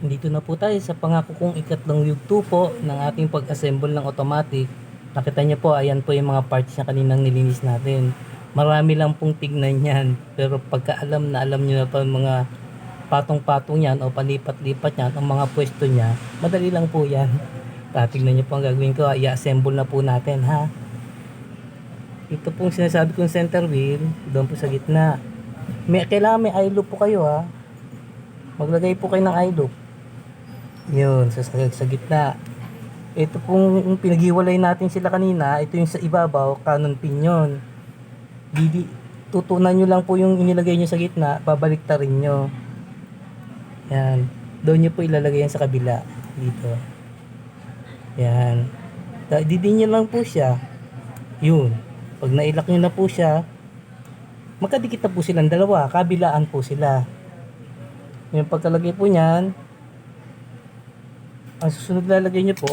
Dito na po tayo sa pangako kong ikatlong yugto po ng ating pag-assemble ng automatic. Nakita niyo po, ayan po yung mga parts niya kaninang nilinis natin. Marami lang pong tignan yan. Pero pagka alam na alam niyo na yung mga patong-patong yan o palipat-lipat yan, ang mga pwesto niya, madali lang po yan. Tatignan niyo po ang gagawin ko, i-assemble na po natin ha. Ito pong sinasabi kong center wheel, doon po sa gitna. May, kailangan may eye loop po kayo ha. Maglagay po kayo ng eye loop. Yun, sa, sa, gitna. Ito pong pinaghiwalay natin sila kanina, ito yung sa ibabaw, canon pin yun. Didi, tutunan nyo lang po yung inilagay nyo sa gitna, babalik ta rin nyo. Yan. Doon nyo po ilalagay yan sa kabila. Dito. Yan. Da- Didi nyo lang po siya. Yun. Pag nailak nyo na po siya, magkadikit na po silang dalawa. Kabilaan po sila. Yung pagkalagay po niyan, ang susunod lalagay nyo po,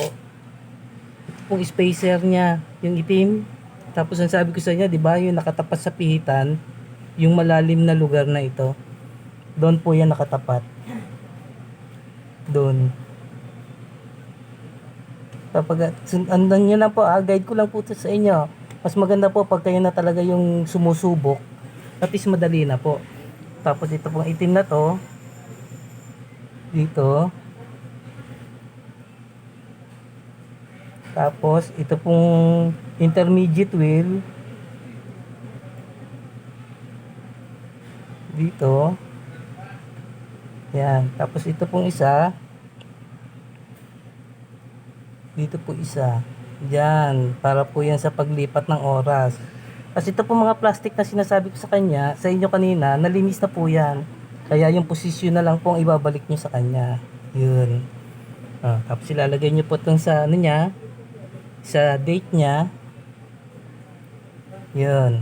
pong spacer niya, yung itim. Tapos ang sabi ko sa inyo, di ba, yung nakatapat sa pihitan, yung malalim na lugar na ito, doon po yan nakatapat. Doon. Kapag, sun- andan nyo lang po, ah, guide ko lang po sa inyo. Mas maganda po pag kayo na talaga yung sumusubok, at least madali na po. Tapos ito pong itim na to, dito. Tapos, ito pong intermediate wheel. Dito. Yan. Tapos, ito pong isa. Dito po isa. Yan. Para po yan sa paglipat ng oras. Kasi ito pong mga plastic na sinasabi ko sa kanya, sa inyo kanina, nalinis na po yan. Kaya yung posisyon na lang po ang ibabalik nyo sa kanya. Yun. Ah, tapos ilalagay nyo po itong sa ano niya, sa date niya. Yun.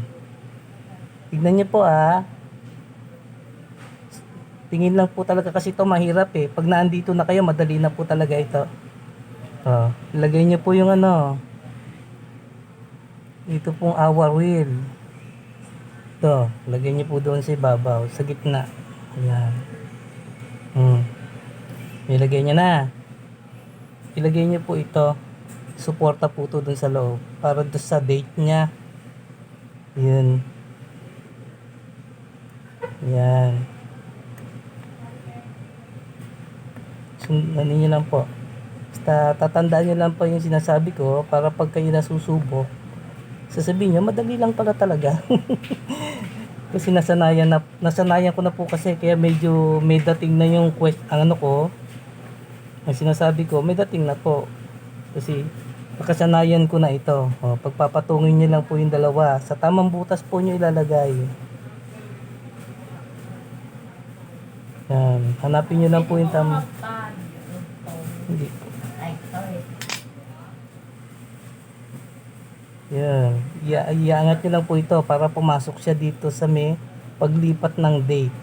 Tignan nyo po ah. Tingin lang po talaga kasi ito mahirap eh. Pag naandito na kayo, madali na po talaga ito. Oh, ilagay nyo po yung ano. Ito pong hour wheel. Ito, lagay nyo po doon sa ibabaw, sa gitna. Ayan. Hmm. Ilagay nyo na. Ilagay nyo po ito. Suporta po ito dun sa loob. Para doon sa date niya. Yun. Yan. Sundan nyo lang po. Basta tatandaan nyo lang po yung sinasabi ko para pag kayo nasusubok, sasabihin nyo, madali lang pala talaga. kasi nasanayan na nasanayan ko na po kasi kaya medyo may dating na yung quest ang ano ko ang sinasabi ko may dating na po kasi nakasanayan ko na ito o, pagpapatungin nyo lang po yung dalawa sa tamang butas po nyo ilalagay yan hanapin nyo lang po yung tam hindi Yan. Ia iangat nyo lang po ito para pumasok siya dito sa may paglipat ng date.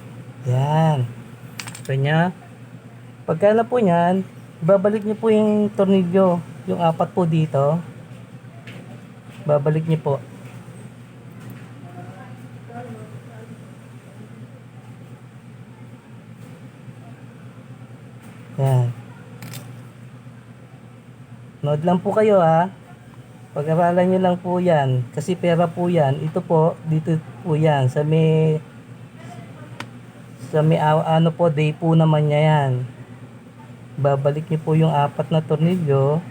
Yan. Kanya. Pagka na po yan, babalik nyo po yung tornilyo. Yung apat po dito. Babalik nyo po. Yan. Nood lang po kayo ha. Pag-aralan nyo lang po yan. Kasi pera po yan. Ito po, dito po yan. Sa may, sa may ano po, day po naman niya yan. Babalik nyo po yung apat na tornilyo.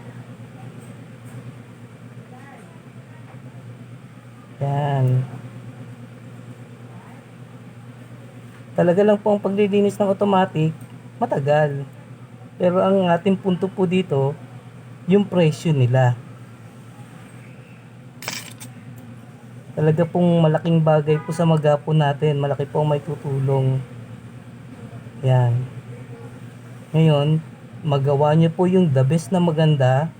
Yan. Talaga lang po ang paglilinis ng automatic, matagal. Pero ang ating punto po dito, yung presyo nila. Talaga pong malaking bagay po sa magapo natin. Malaki po ang may tutulong. Yan. Ngayon, magawa nyo po yung the best na maganda.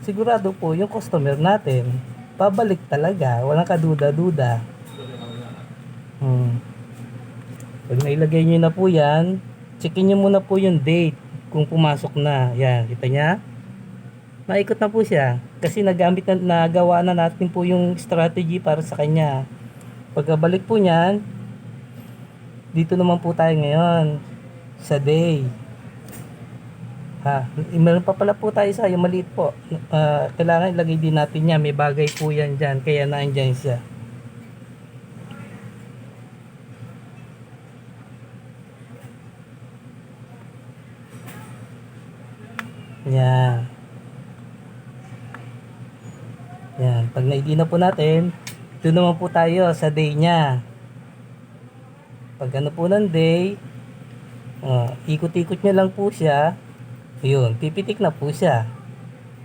Sigurado po yung customer natin. Pabalik talaga. Walang kaduda-duda. Hmm. Pag nailagay nyo na po yan, checkin nyo muna po yung date kung pumasok na. Yan, kita nya? Maikot na po siya. Kasi nagamit na, nagawa na natin po yung strategy para sa kanya. Pagkabalik po niyan, dito naman po tayo ngayon. sa day. Ha, meron pa pala po tayo sa yung maliit po. Ah, kailangan ilagay din natin yan. May bagay po yan dyan. Kaya naandyan siya. Yan. Yan. Pag naidi na po natin, doon naman po tayo sa day niya. Pag ano po ng day, oh, ikot-ikot nyo lang po siya. Ayun, pipitik na po siya.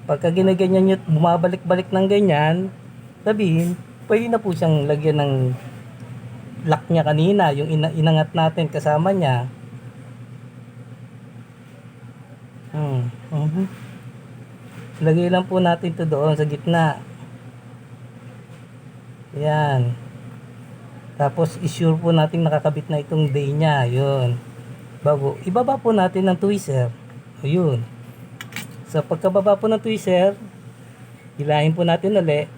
Pagka ginaganyan nyo, bumabalik-balik ng ganyan, sabihin, pwede na po siyang lagyan ng lock niya kanina, yung ina- inangat natin kasama niya. Hmm. mhm. Lagay lang po natin to doon sa gitna. Yan. Tapos, isure po natin nakakabit na itong day niya. Yun. Bago, ibaba po natin ng tweezer. Ayun. Sa pagkababa po ng tweezer, hilahin po natin ulit.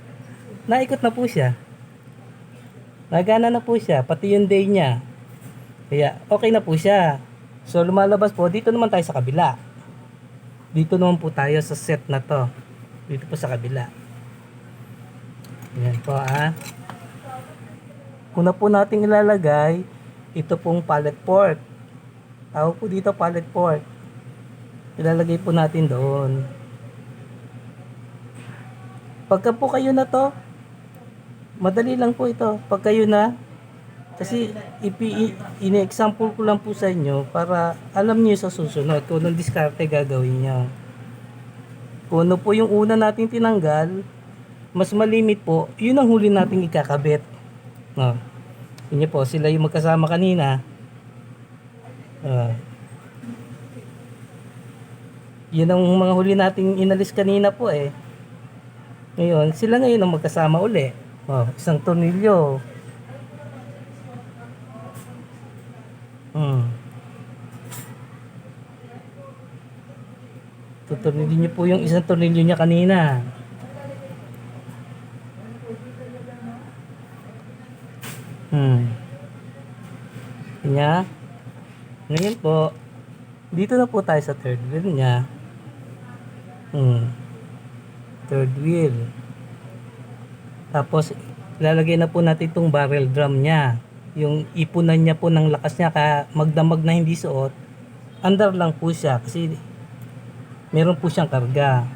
Naikot na po siya. Nagana na po siya, pati yung day niya. Kaya, okay na po siya. So, lumalabas po, dito naman tayo sa kabila. Dito naman po tayo sa set na to. Dito po sa kabila. Yan po ah. Una po nating ilalagay, ito pong pallet port. Tawag po dito pallet port. Ilalagay po natin doon. Pagka po kayo na to, madali lang po ito. Pag kayo na, kasi ini-example ko lang po sa inyo para alam niyo sa susunod kung anong diskarte gagawin niyo. Kung ano po yung una nating tinanggal, mas malimit po, yun ang huli nating ikakabit. No. Yun po, sila yung magkasama kanina. Ah. Yun ang mga huli nating inalis kanina po eh. Ngayon, sila ngayon ang magkasama uli. Oh, isang tornilyo. Hmm. Tutornilyo niyo po yung isang tornilyo niya kanina. Hmm. Niya. Ngayon po, dito na po tayo sa third wheel niya. Hmm. Third wheel. Tapos, lalagay na po natin itong barrel drum niya. Yung ipunan niya po ng lakas niya, kaya magdamag na hindi suot, under lang po siya kasi meron po siyang karga.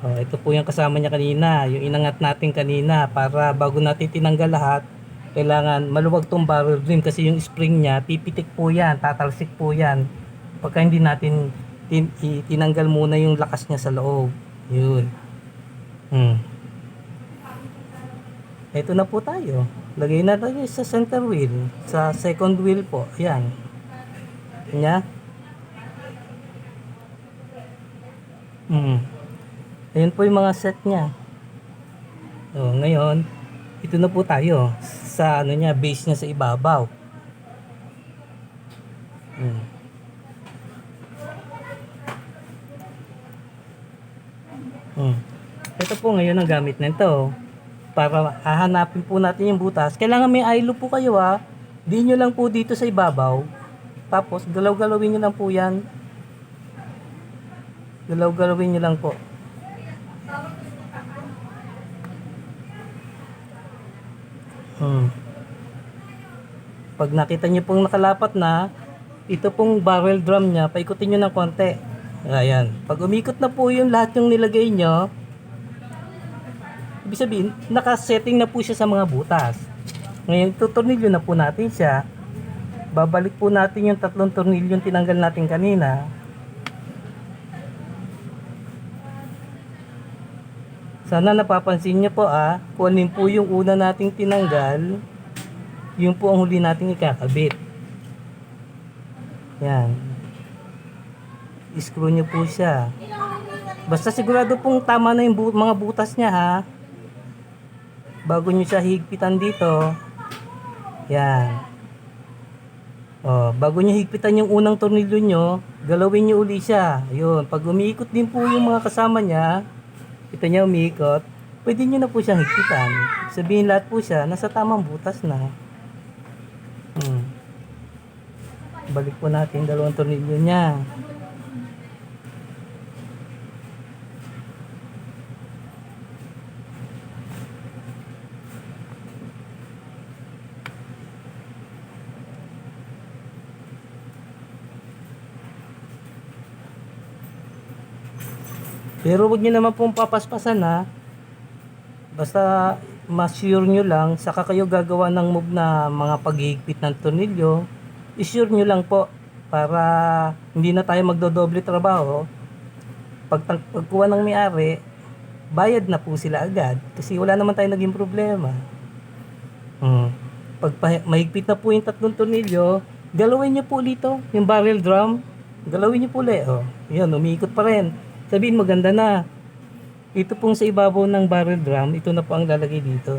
Oh, ito po yung kasama niya kanina, yung inangat natin kanina para bago natin tinanggal lahat, kailangan maluwag tong barrel rim kasi yung spring niya, pipitik po yan, tatalsik po yan. Pagka hindi natin tin, tinanggal muna yung lakas niya sa loob. Yun. Hmm. Ito na po tayo. Lagay na tayo sa center wheel. Sa second wheel po. Ayan. Nya. Hmm. Ayan po yung mga set niya. So, ngayon, ito na po tayo sa ano niya, base niya sa ibabaw. Hmm. Ito po ngayon ang gamit nito. Para hahanapin po natin yung butas. Kailangan may loop po kayo ha. Di nyo lang po dito sa ibabaw. Tapos galaw-galawin nyo lang po yan. Galaw-galawin nyo lang po. Hmm. Pag nakita nyo pong nakalapat na, ito pong barrel drum niya, paikutin nyo ng konti. Ayan. Pag umikot na po yung lahat yung nilagay nyo, ibig sabihin, nakasetting na po siya sa mga butas. Ngayon, tutornilyo na po natin siya. Babalik po natin yung tatlong tornilyo yung tinanggal natin kanina. Sana napapansin niyo po ah, kung alin po yung una nating tinanggal, yung po ang huli nating ikakabit. Yan. I-screw niyo po siya. Basta sigurado pong tama na yung bu- mga butas niya ha. Bago niyo siya higpitan dito. Yan. Oh, bago niyo higpitan yung unang tornilyo niyo, galawin niyo uli siya. Ayun, pag umiikot din po yung mga kasama niya, kita niya umiikot, pwede niyo na po siyang higpitan. Sabihin lahat po siya, nasa tamang butas na. Hmm. Balik po natin dalawang tornilyo niya. Pero wag niyo naman pong papaspasan ha. Basta ma-sure nyo lang, saka kayo gagawa ng move na mga paghihigpit ng tornilyo, i-sure nyo lang po para hindi na tayo magdodoble trabaho. Pag pagkuha ng may-ari, bayad na po sila agad kasi wala naman tayo naging problema. Hmm. Pag pa- mahigpit na po yung tatlong tornilyo, galawin nyo po dito, yung barrel drum, galawin nyo po ulit. Oh, yun, umiikot pa rin. Sabihin maganda na. Ito pong sa ibabaw ng barrel drum, ito na po ang lalagay dito.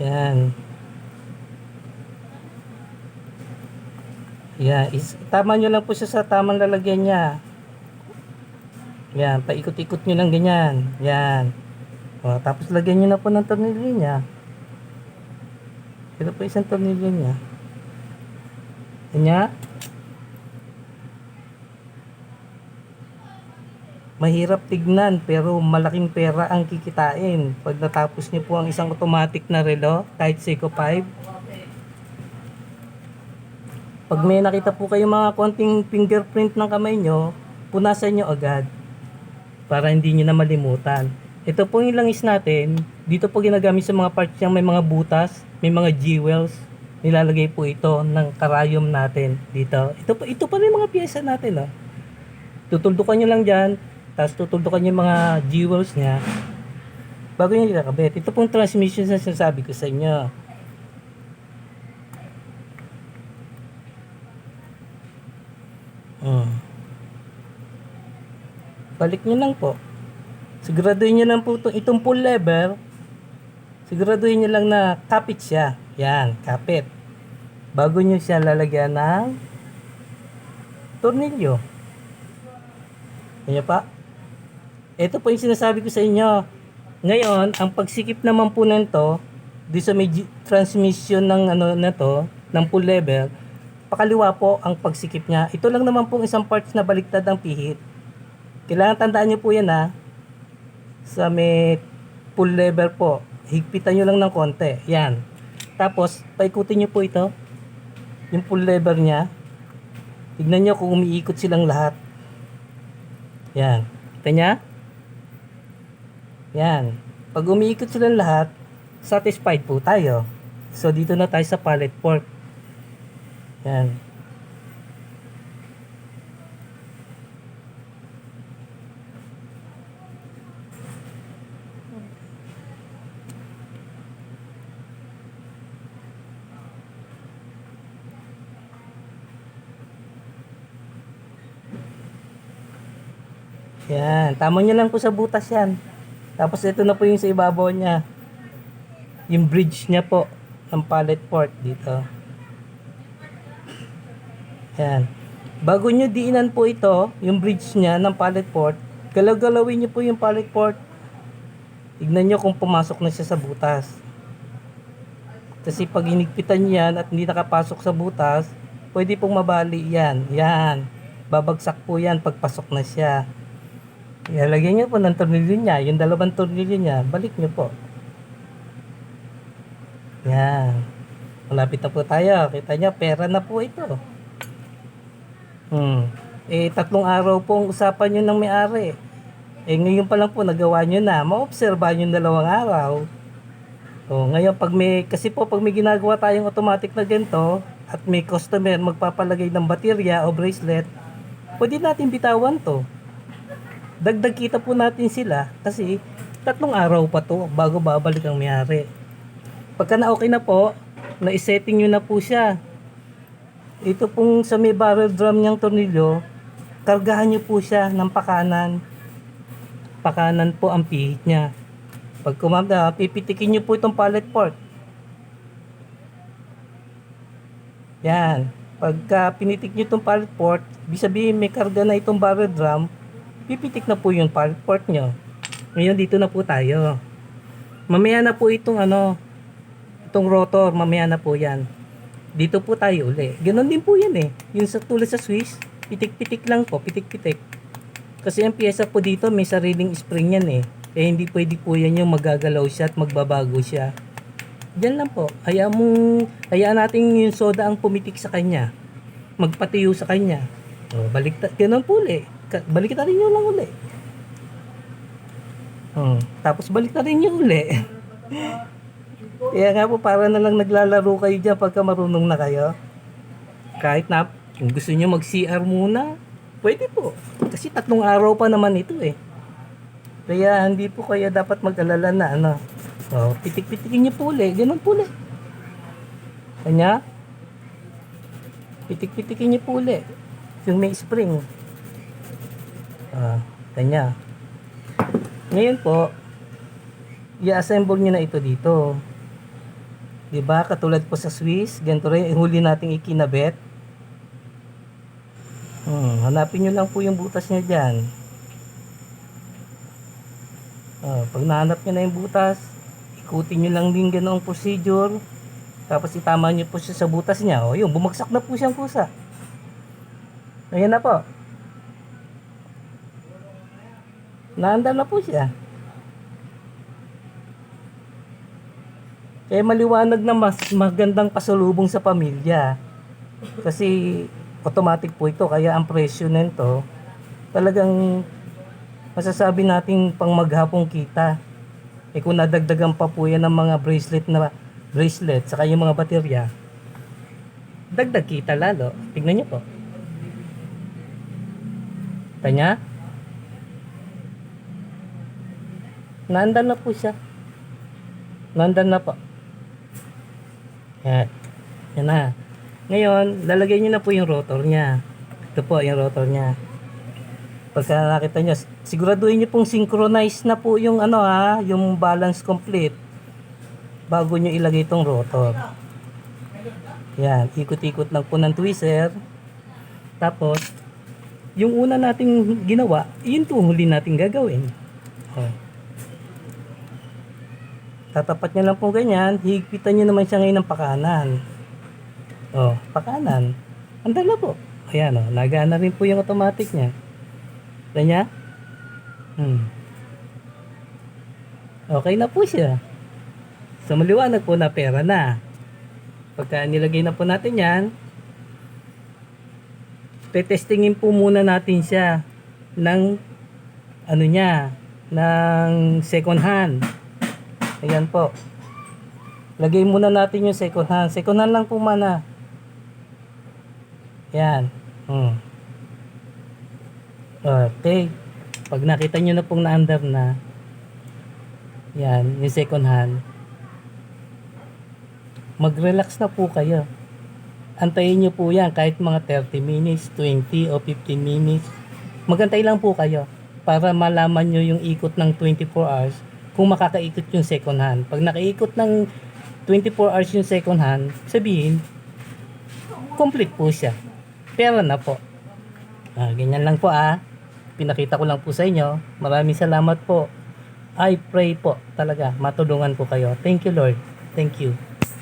Yan. Yan, is, tama nyo lang po siya sa tamang lalagyan niya. Yan, paikot-ikot nyo lang ganyan. Yan. O, tapos lagyan nyo na po ng tornilyo niya. Ito po isang tornilyo niya. Kanya. Mahirap tignan pero malaking pera ang kikitain. Pag natapos niyo po ang isang automatic na relo, kahit Seiko 5. Pag may nakita po kayo mga konting fingerprint ng kamay nyo, punasan nyo agad para hindi nyo na malimutan. Ito po yung langis natin. Dito po ginagamit sa mga parts niyang may mga butas, may mga jewels. Nilalagay po ito ng karayom natin dito. Ito ito pa rin mga pyesa natin. Oh. Tutuldukan nyo lang dyan, tapos tutuldukan nyo yung mga jewels niya bago nyo ikakabit. Ito pong transmission na sinasabi ko sa inyo. Hmm. Balik nyo lang po. Siguraduhin nyo lang po itong, itong full lever. Siguraduhin nyo lang na kapit siya. Yan, kapit. Bago nyo siya lalagyan ng tornilyo. Kanya pa. Ito po yung sinasabi ko sa inyo. Ngayon, ang pagsikip naman po nito, di sa may transmission ng ano na to, ng full lever, pakaliwa po ang pagsikip niya. Ito lang naman po isang parts na baliktad ang pihit. Kailangan tandaan niyo po yan ha. Sa may full lever po, higpitan niyo lang ng konti. Yan. Tapos, paikutin niyo po ito. Yung full lever niya. Tignan niyo kung umiikot silang lahat. Yan. Kita niya? Yan. Pag umiikot silang lahat, satisfied po tayo. So, dito na tayo sa pallet port. Yan. Yan. Tama nyo lang po sa butas yan. Tapos ito na po yung sa ibabaw niya. Yung bridge niya po ng pallet port dito. Yan. Bago nyo diinan po ito, yung bridge niya ng pallet port, galaw-galawin nyo po yung pallet port. Tignan nyo kung pumasok na siya sa butas. Kasi pag hinigpitan nyo yan at hindi nakapasok sa butas, pwede pong mabali yan. Yan. Babagsak po yan pagpasok na siya. Ilalagay nyo po ng tornilyo niya, yung dalawang tornilyo niya, balik nyo po. Yan. Malapit na po tayo. Kita nyo, pera na po ito. Hmm. Eh, tatlong araw pong usapan nyo ng may-ari. Eh, ngayon pa lang po nagawa nyo na. Maobserba nyo dalawang araw. O, ngayon, pag may, kasi po, pag may ginagawa tayong automatic na ganito, at may customer magpapalagay ng baterya o bracelet, pwede natin bitawan to. Dagdag kita po natin sila kasi tatlong araw pa to bago babalik ang may-ari. Pagka na okay na po, na-setting nyo na po siya. Ito pong sa may barrel drum niyang tornilyo, kargahan nyo po siya ng pakanan. Pakanan po ang pihit niya. Pag kumanda, pipitikin nyo po itong pallet port. Yan. Pagka pinitik nyo itong pallet port, ibig sabihin may karga na itong barrel drum, pipitik na po yung port nyo. Ngayon dito na po tayo. Mamaya na po itong ano, itong rotor, mamaya na po yan. dito po tayo uli. Ganon din po yan eh. Yung sa tulad sa Swiss, pitik-pitik lang po, pitik-pitik. Kasi ang pyesa po dito, may sariling spring yan eh. Kaya hindi pwede po yan yung magagalaw siya at magbabago siya. Diyan lang po. Hayaan mo, hayaan natin yung soda ang pumitik sa kanya. Magpatiyo sa kanya. O, balik ganun po uli. Ka- Balik ta rin yun lang uli. Hmm. Tapos balik na rin yung uli. Kaya nga po, para na lang naglalaro kayo dyan pagka marunong na kayo. Kahit na, kung gusto nyo mag-CR muna, pwede po. Kasi tatlong araw pa naman ito eh. Kaya hindi po kaya dapat mag-alala na ano. Oh, pitik-pitikin nyo po uli. Ganun po uli. Kanya? Pitik-pitikin nyo po uli. Yung may spring. Ah, kanya. Ngayon po, i-assemble nyo na ito dito. 'Di ba? Katulad po sa Swiss, ganito rin huli nating ikinabit. Hmm, hanapin nyo lang po yung butas niya diyan. Ah, pag nahanap nyo na yung butas, ikutin nyo lang din ganoong procedure. Tapos itama nyo po siya sa butas niya. O yun, bumagsak na po siyang kusa. Ayan na po. Naandar na po siya. Kaya maliwanag na mas magandang pasalubong sa pamilya. Kasi automatic po ito. Kaya ang presyo nito talagang masasabi nating pang maghapong kita. Eh kung nadagdagan pa po yan ng mga bracelet na bracelet saka yung mga baterya, dagdag kita lalo. Tignan niyo po. Tanya? Nandan na po siya. Nandan na po. Yan. Yan na. Ngayon, lalagay niyo na po yung rotor niya. Ito po, yung rotor niya. Pagka nakita niyo, siguraduhin niyo pong synchronize na po yung ano ha, yung balance complete bago niyo ilagay itong rotor. Yan, ikot-ikot lang po ng tweezer. Tapos, yung una nating ginawa, yun po huli nating gagawin. Oh. Tatapat niya lang po ganyan, higpitan niyo naman siya ngayon ng pakanan. Oh, pakanan. Andal na po. Ayan oh, nagana rin po yung automatic niya. Kanya? Hmm. Okay na po siya. So maliwanag po na pera na. Pagka nilagay na po natin yan, tetestingin po muna natin siya ng ano niya, ng second hand. Ayan po. Lagay muna natin yung second hand. Second hand lang po mana. Yan. Hmm. Okay. Pag nakita nyo na pong na-under na, yan, yung second hand, mag-relax na po kayo. Antayin nyo po yan kahit mga 30 minutes, 20 o 15 minutes. Magantay lang po kayo para malaman nyo yung ikot ng 24 hours kung makakaikot yung second hand. Pag nakaikot ng 24 hours yung second hand, sabihin, complete po siya. Pera na po. Ah, ganyan lang po ah. Pinakita ko lang po sa inyo. Maraming salamat po. I pray po talaga matulungan ko kayo. Thank you Lord. Thank you.